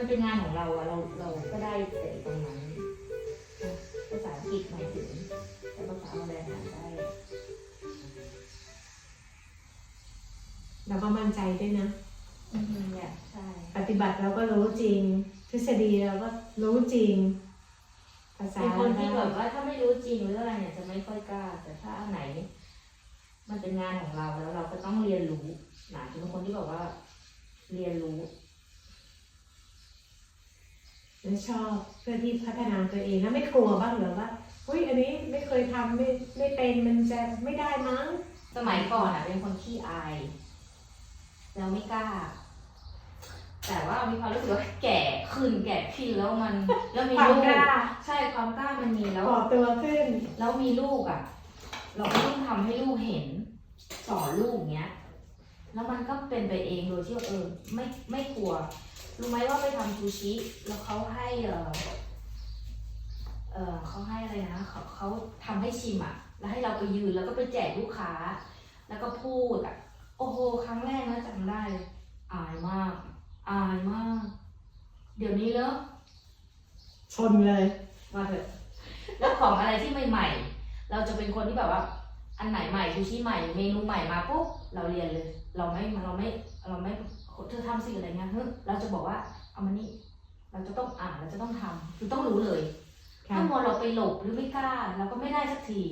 มันเป็นงานของเราอะเราเราก็ได้แต่ตรงนั้นภาษาอังกฤษหมายถึงแต่ภาษาอะไรหาได้เราก็มั่นใจด้วยนะอืมเนี่ยใช่ปฏิบัติเราก็รู้จริง ทฤษฎีเราก็รู้จริง ภาษาเป็นคนที่แบบว่าถ้าไม่รู้จริงหรืออะไรเนี่ยจะไม่ค่อยกล้า แต่ถ้าอันไหน มันเป็นงานของเราแล้วเราก็ต้องเรียนรู้หนาจะเป็นคนที่แบบว่า เรียนรู้ แล้วชอบเพื่อที่พัฒนาตัวเองแล้วไม่กลัวบ้างเหรอว่าอุ้ยอันนี้ไม่เคยทำไม่ไม่เป็นมันจะไม่ได้มั้ง สมัยก่อนอะ เป็นคนขี้อายแล้วไม่กล้า แต่ว่ามีความรู้สึกว่าแก่ขึ้นแก่ขึ้นแล้วมันแล้วมีความลูกกล้า ใช่ความกล้ามันมีแล้วก่อตัวขึ้น แล้วมีลูกอะ เราก็ต้องทำให้ลูกเห็นสอนลูกเงี้ย แล้วมันก็เป็นไปเองโดยที่ว่าเออไม่ไม่กลัว รู้ไหมว่าไปทำซูชิแล้วเขาให้เออเออเขาให้อะไรนะเขาเขาทำให้ชิมอะ แล้วให้เราไปยืนแล้วก็ไปแจกลูกค้า แล้วก็พูดอะโอ้โหครั้งแรกนะจำได้เลยอายมาก อายมาก เดี๋ยวนี้แล้วชนเลยมาเถอะแล้วของอะไรที่ใหม่ๆ เราจะเป็นคนที่แบบว่า อันไหนใหม่ซูชิใหม่เมนูใหม่มาปุ๊บเราเรียนเลย เราไม่เราไม่เราไม่ เธอทำสิ่งอะไรเงี้ยเฮ้ยเราจะบอกว่าเอามานี่เราจะต้องอ่านเราจะต้องทำคือต้องรู้เลยค่ะถ้ามัวเราไปหลบหรือไม่กล้าเราก็ไม่ได้สักที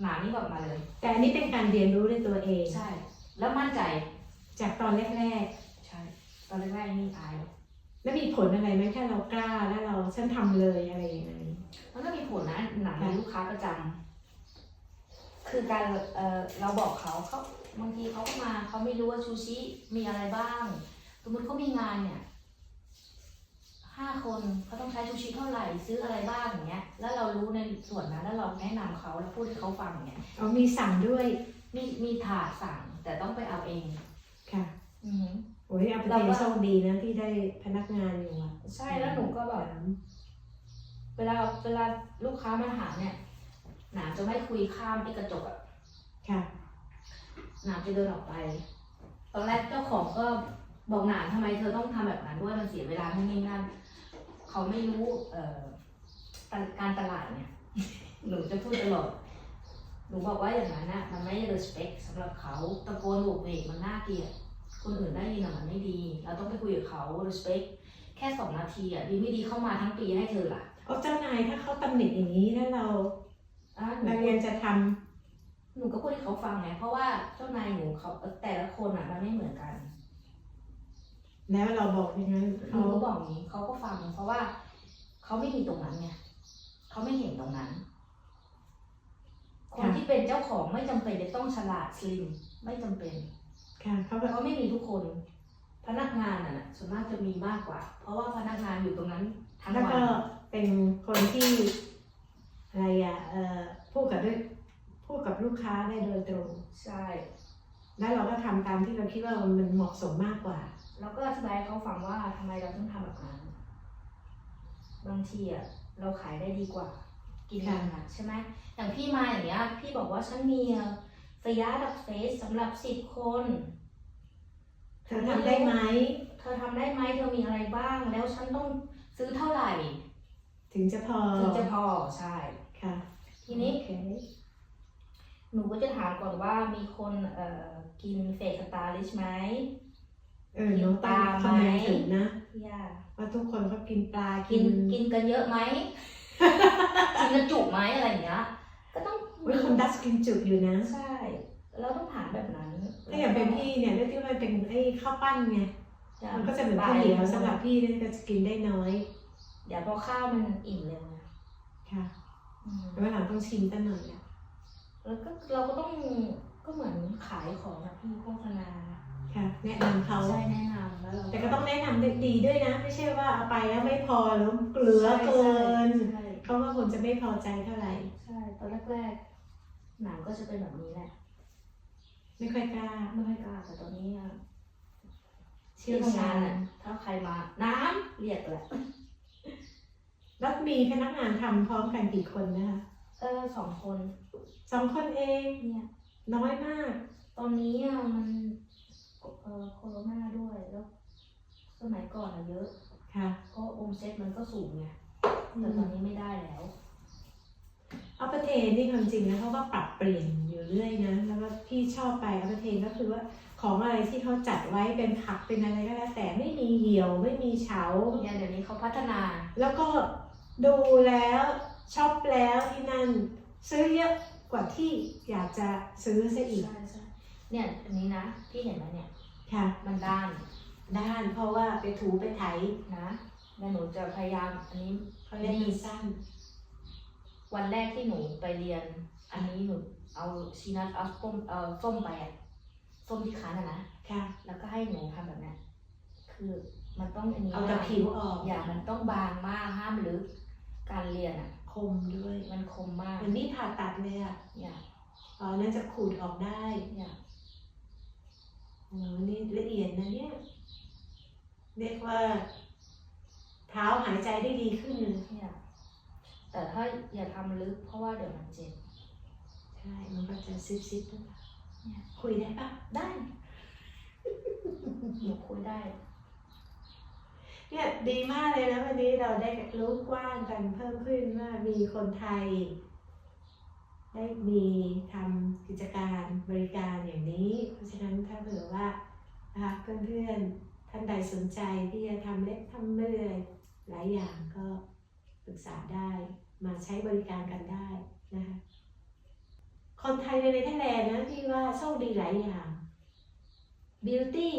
หนานี่แบบมาเลย แต่อันนี้เป็นการเรียนรู้ด้วยตัวเองใช่ แล้วมั่นใจจากตอนแรกใช่ ตอนแรกๆนี่อายๆแล้วมีผลอะไรไหมแค่เรากล้าแล้วเราฉันทำเลยอะไรอย่างไรมันก็มีผลนะหนังมีลูกค้าประจำ คือการเออเราบอกเขาเขาบางทีเขาก็มาเขาไม่รู้ว่าชูชิมีอะไรบ้าง สมมติเขามีงานเนี่ยห้าคนเขาต้องใช้ชูชิเท่าไหร่ซื้ออะไรบ้างอย่างเงี้ย แล้วเรารู้ในส่วนนั้นแล้วเราแนะนำเขาแล้วพูดให้เขาฟังอย่างเงี้ยเอามีสั่งด้วยมีมีถาดสั่งแต่ต้องไปเอาเองค่ะอือหือ โอ้ยเอาไปเราเทก็โชคดีนะที่ได้พนักงานอยู่อะใช่แล้วหนูก็แบบ เวลาเวลาลูกค้ามาหาเนี่ย หนาจะไม่คุยข้ามไอ้กระจกอะค่ะ หนามจะเดินออกไป ตอนแรกเจ้าของก็บอกหนามทำไมเธอต้องทำแบบนั้นด้วยมันเสียเวลาทั้งนี้นั่นเขาไม่รู้เอ่อตลการตลาดเนี่ย หนูจะพูดตลอดหนูบอกว่าอย่างนั้นนะมันไม่ respect สำหรับเขาตะโกนโบกเวกมันน่าเกลียดคนอื่นได้ยินอะมันไม่ดี เราต้องไปคุยกับเขา respect แค่สองนาทีอะดีไม่ดีเข้ามาทั้งปีให้เธอล่ะ เอาเจ้านายถ้าเขาตำหนิอย่างนี้แล้วเรา อะหนูเรายังจะทำหนูก็พูดให้เขาฟังไงเพราะว่าเจ้านายหนูเขาแต่ละคนอะมันไม่เหมือนกัน แล้วเราบอกอย่างนั้นหเขานูก็บอกอย่างนี้เขาก็ฟัง เพราะว่าเขาไม่มีตรงนั้นไงเขาไม่เห็นตรงนั้น คนที่เป็นเจ้าของไม่จำเป็นจะต้องฉลาดสลิมไม่จำเป็น ค่ะเขาแบบเขาไม่มีทุกคน พนักงานอะส่วนมากจะมีมากกว่า เพราะว่าพนักงานอยู่ตรงนั้นทั้งแล้ววัก็นเป็นคนที่ อะไรอะเอ่อพูดกับด้วยพูดกับลูกค้าได้โดยตรง ใช่ แล้วเราก็ทำตามที่เราคิดว่ามันเหมาะสมมากกว่า แล้วก็อธิบายให้เขาฟังว่าทำไมเราต้องทำแบบนั้น บางทีอะเราขายได้ดีกว่า กินค่ะงานใช่ไหมอย่างพี่มาอย่างเงี้ย พี่บอกว่าฉันมีสยาดับเฟสสำหรับสิบคน เธอทำได้ไหม เธอทำได้ไหมเธอมีอะไรบ้าง แล้วฉันต้องซื้อเท่าไหร่ ถึงจะพอ ถึงจะพอใช่ ค่ะ ทีนี้โอเคหนูก็จะถามก่อนว่ามีคนเอ่อกินเฟกสตาร์ลิชไหม เออน้องต้องกินปลาไหมคำนึงถึงนะพี่ยาว่าทุกคนเขากินปลากิกินนกินกันเยอะไหม กินกันจุไหมอะไรอย่างเงี้ย ก็ต้องเว้ยคนดัชกินจุอยู่นะ ใช่ เราต้องถามแบบนั้นถ้าอย่างเป็นพี่เนี่ยด้วยที่มันเป็นไอ้ข้าวปั้นไงจ้มันก็จะเหมือนข้าวเหนียวสำหรับพี่เนี่ยก็จะกินได้น้อย เดี๋ยวพอข้าวมันอิ่มเร็วไงค่ะ อืมแล้ววันหลังต้องชิมตั้งหน่อยอะแล้วก็เราก็ต้องก็เหมือนขายของนะพี่โฆษณาค่ะ แนะนำเขา ใช่แนะนำแล้วเราแต่ก็ต้องแนะนำดีด้วยนะ ไม่ใช่ว่าเอาไปแล้วไม่พอแล้วเหลือเกินใช่เขาก็คงจะไม่พอใจเท่าไหร่ ใช่ตอนแรกๆหนังก็จะเป็นแบบนี้แหละ ไม่ค่อยกล้า ไม่ค่อยกล้าแต่ตอนนี้อะเชี่ยวชาญอะถ้าใครมาน้ำเรียกแหละ แล้วมีพนักงานทำพร้อมกันกี่คนนะคะเออสองคนสองคนเองเนี่ย น้อยมาก ตอนนี้อะมันเออโควิดด้วยแล้วสมัยก่อนอะเยอะ ค่ะเพราะองค์เซ็ตมันก็สูงไงแต่ตอนนี้ไม่ได้แล้ว อัปเปอร์เทนนี่ความจริงแล้วเขาก็ปรับเปลี่ยนอยู่เรื่อยนะแล้วก็พี่ชอบไปอัปเปอร์เทนก็คือว่าของอะไรที่เขาจัดไว้เป็นผักเป็นอะไรก็แล้วแต่ไม่มีเหี่ยวไม่มีเฉา เนี่ยเดี๋ยวนี้เขาพัฒนา แล้วก็ ดูแล้วช็อปแล้วที่นั่น ซื้อเยอะกว่าที่อยากจะซื้อซะอีก ใช่ใช่เนี่ยอันนี้นะพี่เห็นไหมเนี่ยค่ะ มันด้านด้านเพราะว่าไปถูไปไถนะแล้วหนูจะพยายามอันนี้เขาเรียกมันสั้น วันแรกที่หนูไปเรียน อันนี้หนูเอาชีนัทเอาส้มเอ่อส้มไปอะส้มที่คั้นอะนะ ค่ะ แล้วก็ให้หนูทำแบบเนี้ยคือ มันต้องอันนี้เอาแต่มกผิวออกอย่ามันต้องบางมากห้ามลึกการเรียนอะ คมด้วยมันคมมากเหมือนนี่ผ่าตัดเลยอะอย่าอ๋อนั่นจะขูดออกได้อย่าโอ้นี่ละเอียดนะเนี่ย เรียกว่า เท้าหายใจได้ดีขึ้นเลยอย่าแต่ถ้าอย่าทำลึก เพราะว่าเดี๋ยวมันเจ็บใช่ มันก็จะซิบซิบๆหรือเปล่าเนี่ยคุยได้ปะได้หนูคุยได้ เนี่ยดีมากเลยนะวันนี้เราได้รู้กว้างกันเพิ่มขึ้นว่ามีคนไทย ได้มีทำกิจการบริการอย่างนี้ เพราะฉะนั้นถ้าเผื่อว่านะคะเพื่อนๆท่านใดสนใจที่จะทำเล็บทำเมื่อยหลายอย่างก็ปรึกษาได้มาใช้บริการกันได้นะคะคนไทยในเนเธอร์แลนด์นะพี่ว่าโชคดีหลายอย่างบิวตี้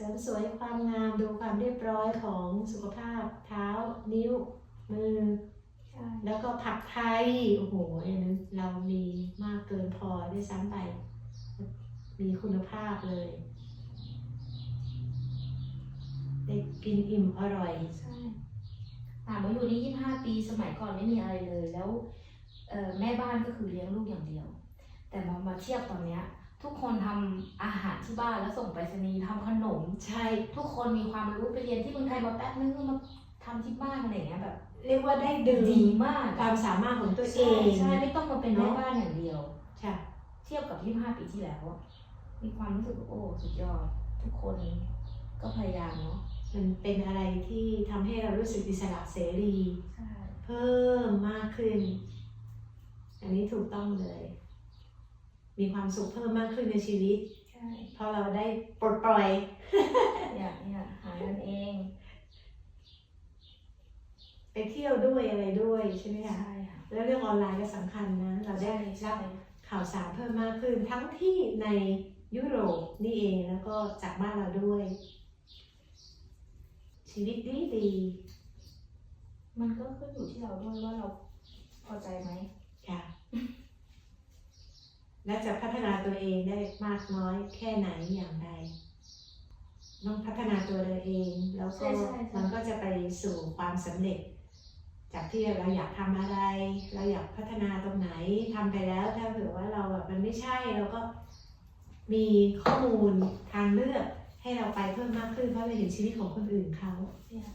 เสริมสวยความงามดูความเรียบร้อยของสุขภาพเท้านิ้วมือใช่แล้วก็ผักไทย โอ้โหอันนั้นเรามีมากเกินพอด้วยซ้ำไป มีคุณภาพเลยได้กินอิ่มอร่อยใช่ถามว่าอยู่นี่ยี่ห้าปีสมัยก่อนไม่มีอะไรเลยแล้วเอ่อแม่บ้านก็คือเลี้ยงลูกอย่างเดียว แต่มามาเทียบตอนเนี้ย ทุกคนทำอาหารที่บ้านแล้วส่งไปรษณีย์ทำขนม ใช่ ทุกคนมีความรู้ไปเรียนที่เมืองไทยมาแป๊บนึงก็มาทำที่บ้านอะไรอย่างเงี้ยแบบ เรียกว่าได้ดึงดีมากความสามารถของตัวเอใช่งใช่ไม่ต้องมาเป็นแม่บ้านอย่างเดียวใช่เทียบกับ25ปีที่แล้วอะมีความรู้สึกว่าโอ้สุดยอด ทุกคนก็พยายามเนาะมันเป็นอะไรที่ทำให้เรารู้สึกอิสระเสรีใช่เพิ่มมากขึ้น อันนี้ถูกต้องเลย มีความสุขเพิ่มมากขึ้นในชีวิตใช่เพราะเราได้ปลดปล่อยเนี่ยเนี่ยหาเงินเองไปเที่ยวด้วยอะไรด้วยใช่ไหมคะใช่ค่ะแล้วเรื่องออนไลน์ก็สำคัญนะ เราได้ใช่รับข่าวสารเพิ่มมากขึ้น ทั้งที่ในยุโรปนี่เองแล้วก็จากบ้านเราด้วย ชีวิตดีดีมันก็ขึ้นอยู่ที่เราด้วยว่าเราพอใจไหม ๆค่ะ และจะพัฒนาตัวเองได้มากน้อยแค่ไหนอย่างไรต้องพัฒนาตัวเราเอง แล้วก็มันก็จะไปสู่ความสำเร็จ จากที่เราอยากทำอะไร เราอยากพัฒนาตรงไหนทำไปแล้วถ้าเผื่อว่าเราแบบมันไม่ใช่เราก็มีข้อมูลทางเลือกให้เราไปเพิ่มมากขึ้นเพราะเราเห็นชีวิตของคนอื่นเขาเนี่ย